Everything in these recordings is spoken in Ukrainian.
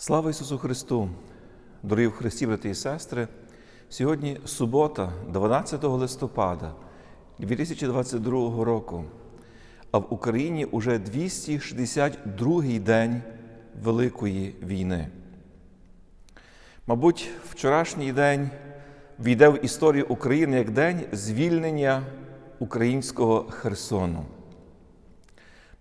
Слава Ісусу Христу! Дорогі в Христі, брати і сестри! Сьогодні субота, 12 листопада 2022 року, а в Україні уже 262-й день Великої війни. Мабуть, вчорашній день війде в історію України як день звільнення українського Херсону.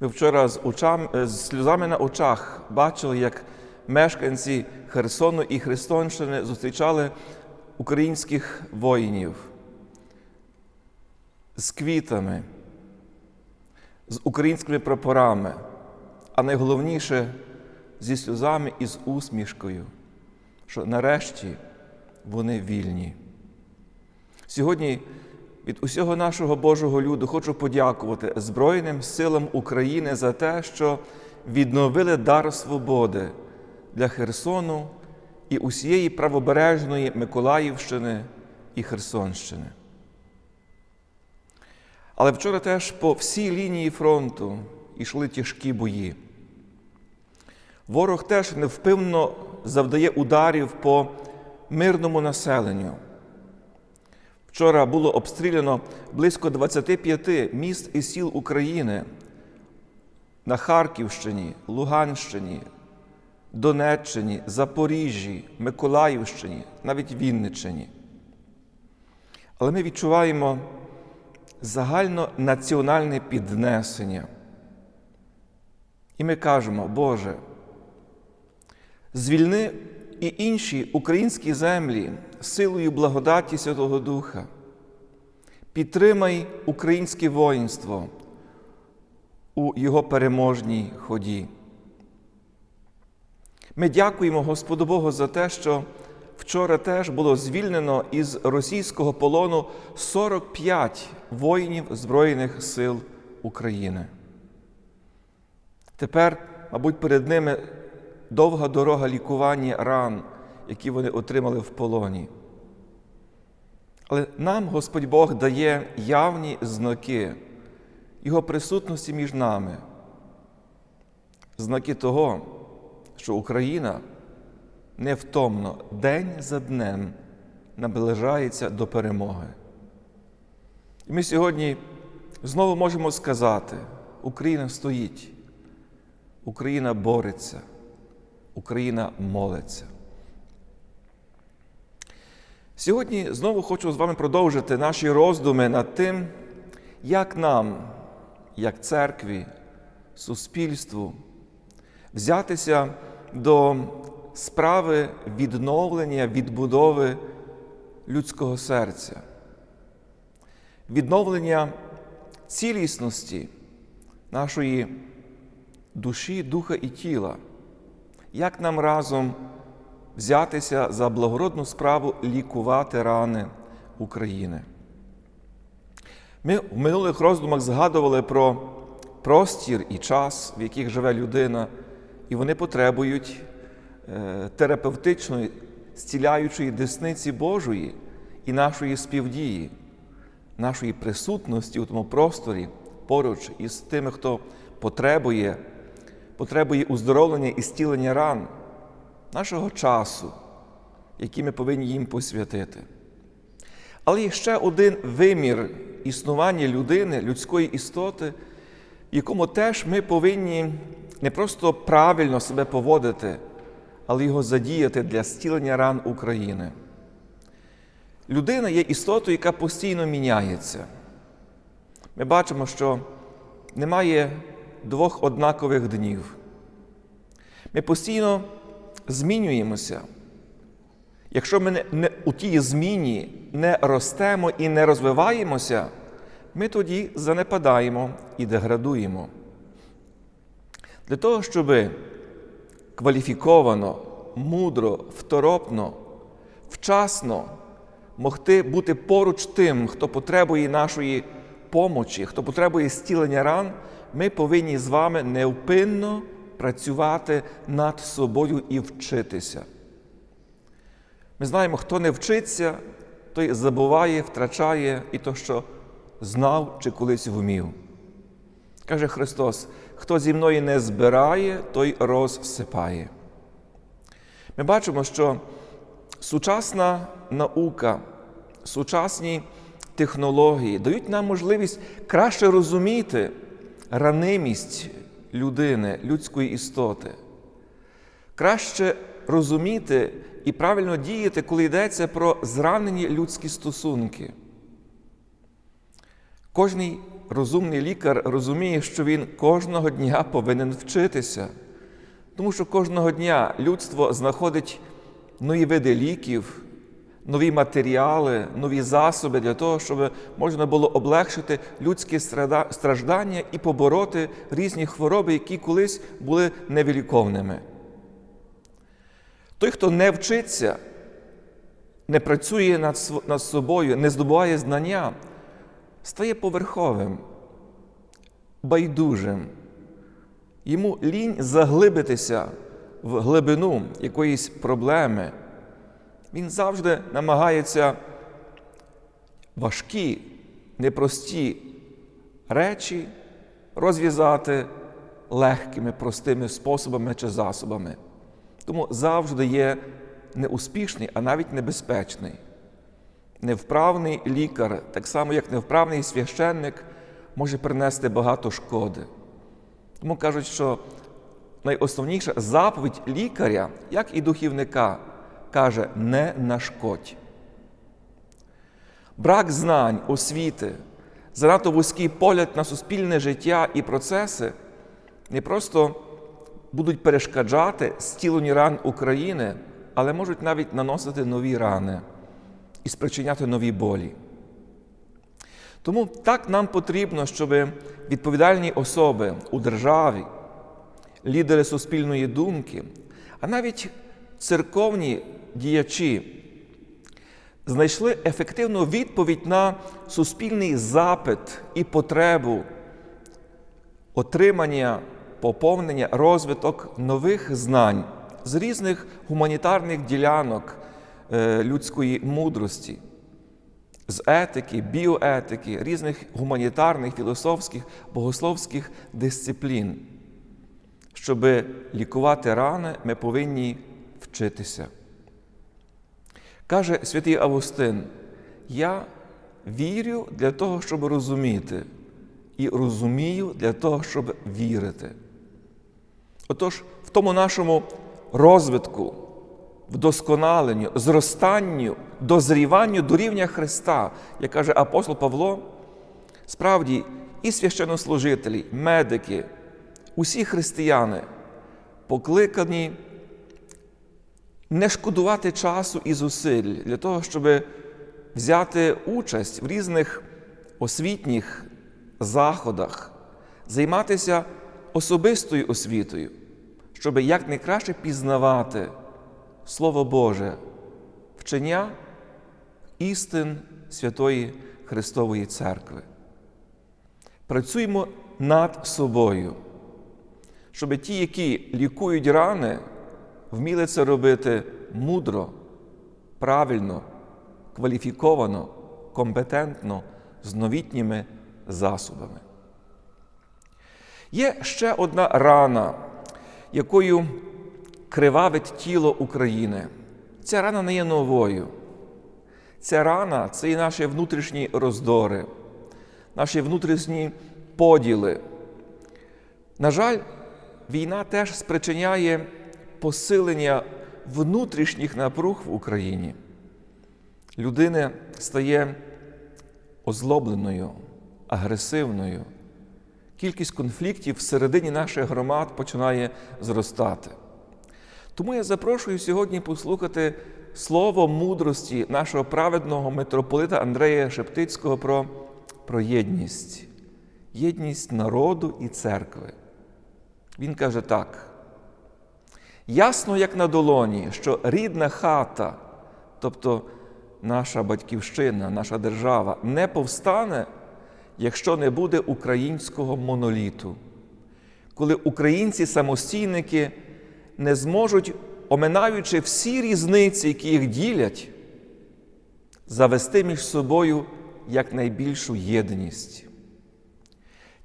Ми вчора з, очам, з сльозами на очах бачили, як мешканці Херсону і Херсонщини зустрічали українських воїнів з квітами, з українськими прапорами, а найголовніше зі сльозами і з усмішкою, що нарешті вони вільні. Сьогодні від усього нашого Божого люду хочу подякувати Збройним силам України за те, що відновили дар свободи для Херсону і усієї правобережної Миколаївщини і Херсонщини. Але вчора теж по всій лінії фронту йшли тяжкі бої. Ворог теж невпинно завдає ударів по мирному населенню. Вчора було обстріляно близько 25 міст і сіл України на Харківщині, Луганщині, Донеччині, Запоріжжі, Миколаївщині, навіть Вінниччині. Але ми відчуваємо загальнонаціональне піднесення. І ми кажемо, Боже, звільни і інші українські землі силою благодаті Святого Духа. Підтримай українське воїнство у його переможній ході. Ми дякуємо Господу Богу за те, що вчора теж було звільнено із російського полону 45 воїнів Збройних сил України. Тепер, мабуть, перед ними довга дорога лікування ран, які вони отримали в полоні. Але нам Господь Бог дає явні знаки Його присутності між нами, знаки того, що Україна невтомно день за днем наближається до перемоги. І ми сьогодні знову можемо сказати: Україна стоїть, Україна бореться, Україна молиться. Сьогодні знову хочу з вами продовжити наші роздуми над тим, як нам, як церкві, суспільству, взятися до справи відновлення, відбудови людського серця, відновлення цілісності нашої душі, духа і тіла, як нам разом взятися за благородну справу лікувати рани України. Ми в минулих роздумах згадували про простір і час, в яких живе людина, і вони потребують е, терапевтичної, зціляючої десниці Божої і нашої співдії, нашої присутності у тому просторі поруч із тими, хто потребує, потребує уздоровлення і зцілення ран нашого часу, який ми повинні їм посвятити. Але є ще один вимір існування людини, людської істоти, якому теж ми повинні не просто правильно себе поводити, але його задіяти для зцілення ран України. Людина є істотою, яка постійно міняється. Ми бачимо, що немає двох однакових днів. Ми постійно змінюємося. Якщо ми не, не, у тій зміні не ростемо і не розвиваємося, ми тоді занепадаємо і деградуємо. Для того, щоб кваліфіковано, мудро, второпно, вчасно могти бути поруч тим, хто потребує нашої помочі, хто потребує зцілення ран, ми повинні з вами невпинно працювати над собою і вчитися. Ми знаємо, хто не вчиться, той забуває, втрачає і то, що знав чи колись вмів. Каже Христос: хто зі мною не збирає, той розсипає. Ми бачимо, що сучасна наука, сучасні технології дають нам можливість краще розуміти ранимість людини, людської істоти, краще розуміти і правильно діяти, коли йдеться про зранені людські стосунки. Кожний розумний лікар розуміє, що він кожного дня повинен вчитися, тому що кожного дня людство знаходить нові види ліків, нові матеріали, нові засоби для того, щоб можна було облегшити людські страждання і побороти різні хвороби, які колись були невиліковними. Той, хто не вчиться, не працює над собою, не здобуває знання, стає поверховим, байдужим. Йому лінь заглибитися в глибину якоїсь проблеми. Він завжди намагається важкі, непрості речі розв'язати легкими, простими способами чи засобами. Тому завжди є неуспішний, а навіть небезпечний. Невправний лікар, так само як невправний священник, може принести багато шкоди. Тому кажуть, що найосновніша заповідь лікаря, як і духівника, каже, не нашкодь. Брак знань, освіти, занадто вузький погляд на суспільне життя і процеси не просто будуть перешкоджати зціленню ран України, але можуть навіть наносити нові рани і спричиняти нові болі. Тому так нам потрібно, щоб відповідальні особи у державі, лідери суспільної думки, а навіть церковні діячі знайшли ефективну відповідь на суспільний запит і потребу отримання, поповнення, розвиток нових знань з різних гуманітарних ділянок людської мудрості, з етики, біоетики, різних гуманітарних, філософських, богословських дисциплін. Щоб лікувати рани, ми повинні вчитися. Каже святий Августин, я вірю для того, щоб розуміти, і розумію для того, щоб вірити. Отож, в тому нашому розвитку, вдосконаленню, зростанню, дозріванню до рівня Христа, як каже апостол Павло, справді і священнослужителі, медики, усі християни покликані не шкодувати часу і зусиль для того, щоб взяти участь в різних освітніх заходах, займатися особистою освітою, щоб якнайкраще пізнавати Слово Боже, вчення істин Святої Христової Церкви. Працюємо над собою, щоб ті, які лікують рани, вміли це робити мудро, правильно, кваліфіковано, компетентно, з новітніми засобами. Є ще одна рана, якою кривавить тіло України. Ця рана не є новою. Ця рана це і наші внутрішні роздори, наші внутрішні поділи. На жаль, війна теж спричиняє посилення внутрішніх напруг в Україні. Людина стає озлобленою, агресивною. Кількість конфліктів всередині наших громад починає зростати. Тому я запрошую сьогодні послухати слово мудрості нашого праведного митрополита Андрея Шептицького про, про єдність, єдність народу і церкви. Він каже так: ясно, як на долоні, що рідна хата, тобто наша батьківщина, наша держава, не повстане, якщо не буде українського моноліту, коли українці-самостійники не зможуть, оминаючи всі різниці, які їх ділять, завести між собою якнайбільшу єдність.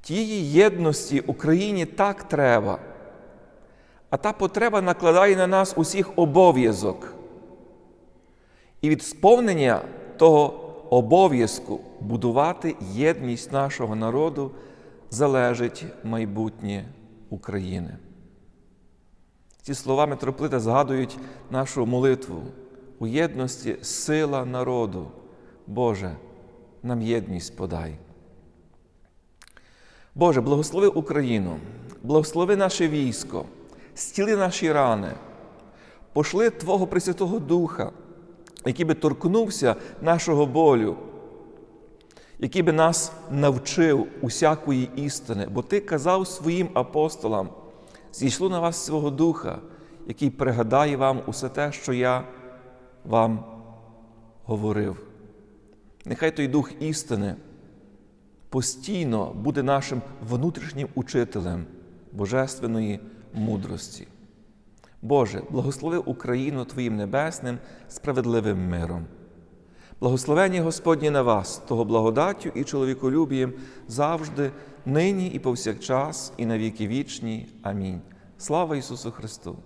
Тієї єдності Україні так треба, А та потреба накладає на нас усіх обов'язок. І від сповнення того обов'язку будувати єдність нашого народу залежить майбутнє України. Ці слова митрополита згадують нашу молитву. У єдності сила народу. Боже, нам єдність подай. Боже, благослови Україну, благослови наше військо, зціли наші рани, пошли Твого Пресвятого Духа, який би торкнувся нашого болю, який би нас навчив усякої істини, бо Ти казав своїм апостолам, зійшло на вас свого Духа, який пригадає вам усе те, що я вам говорив. Нехай той Дух істини постійно буде нашим внутрішнім учителем божественної мудрості. Боже, благослови Україну Твоїм небесним, справедливим миром. Благословення Господнє на вас, того благодаттю і чоловіколюбієм завжди, нині і повсякчас, і на віки вічні. Амінь. Слава Ісусу Христу!